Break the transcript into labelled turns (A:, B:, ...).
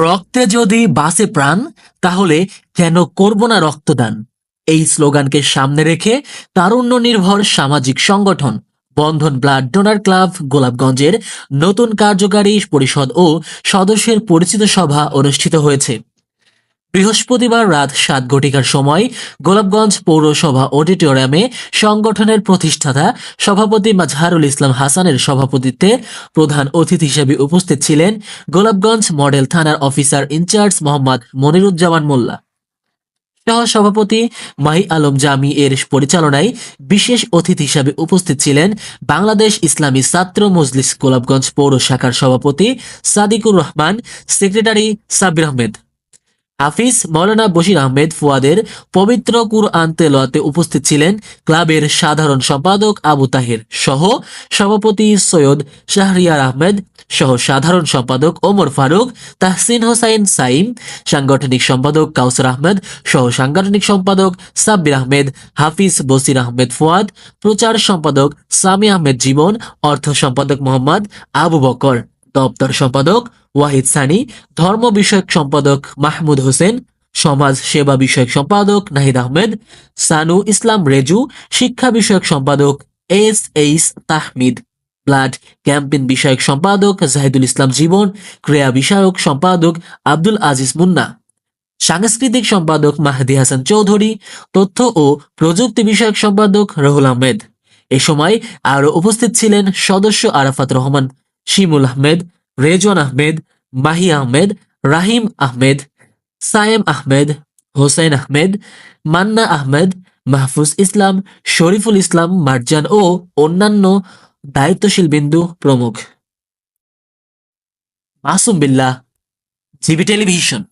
A: রক্তে যদি বাসে প্রাণ, তাহলে কেন করব না রক্তদান? এই স্লোগানকে সামনে রেখে তারুণ্য নির্ভর সামাজিক সংগঠন, বন্ধন ব্লাড ডোনার ক্লাব, গোলাপগঞ্জের নতুন কার্যকারী পরিষদ ও সদস্যের পরিচিত সভা অনুষ্ঠিত হয়েছে। বৃহস্পতিবার রাত সাত ঘটিকার সময় গোলাপগঞ্জ পৌরসভা অডিটোরিয়ামে সংগঠনের প্রতিষ্ঠাতা সভাপতি মাজহারুল ইসলাম হাসানের সভাপতিত্বে প্রধান অতিথি হিসেবে উপস্থিত ছিলেন গোলাপগঞ্জ মডেল থানার officer in charge Mohammad Moniruzzaman Molla. সহ সভাপতি মাহি আলম জামি এর পরিচালনায় বিশেষ অতিথি হিসাবে উপস্থিত ছিলেন বাংলাদেশ ইসলামী ছাত্র মজলিস গোলাপগঞ্জ পৌর শাখার সভাপতি সাদিকুর রহমান, সেক্রেটারি সাবির আহমেদ। হাফিজ মৌলানা বশির আহমেদ ফুয়াদের পবিত্র কুরআন তেলোয়াতে উপস্থিত ছিলেন ক্লাবের সাধারণ সম্পাদক আবু তাহের সহ সভাপতি সৈয়দ শাহরিয়ার আহমেদ সহ সাধারণ সম্পাদক ওমর ফারুক, তাহসিন হোসাইন সাইম, সাংগঠনিক সম্পাদক কাউসার আহমেদ সহ সাংগঠনিক সম্পাদক সাব্বির আহমেদ, হাফিজ বসির আহমেদ ফুয়াদ, প্রচার সম্পাদক সামি আহমেদ জীবন, অর্থ সম্পাদক মোহাম্মদ আবু বকর। দপ্তর সম্পাদক ওয়াহিদ সানি, ধর্ম বিষয়ক সম্পাদক মাহমুদ হোসেন, সমাজ সেবা বিষয়ক সম্পাদক নাহিদ আহমেদ, সানু ইসলাম রেজু, শিক্ষা বিষয়ক সম্পাদক S H Tahmid, blood campaign বিষয়ক সম্পাদক জাহিদুল ইসলাম জীবন, ক্রিয়া বিষয়ক সম্পাদক আব্দুল আজিজ মুন্না, সাংস্কৃতিক সম্পাদক মাহদি হাসান চৌধুরী, তথ্য ও প্রযুক্তি বিষয়ক সম্পাদক রহুল আহমেদ। এ সময় আরও উপস্থিত ছিলেন সদস্য আরাফাত রহমান। শিমুল আহমেদ রেজন আহমেদ, মাহি আহমেদ, রাহিম আহমেদ, সায়েম আহমেদ, হোসেন আহমেদ, মান্না আহমেদ, মাহফুজ ইসলাম, শরীফুল ইসলাম, মার্জান ও অন্যান্য দায়িত্বশীল বিন্দু প্রমুখ। Masum Billah, GB television.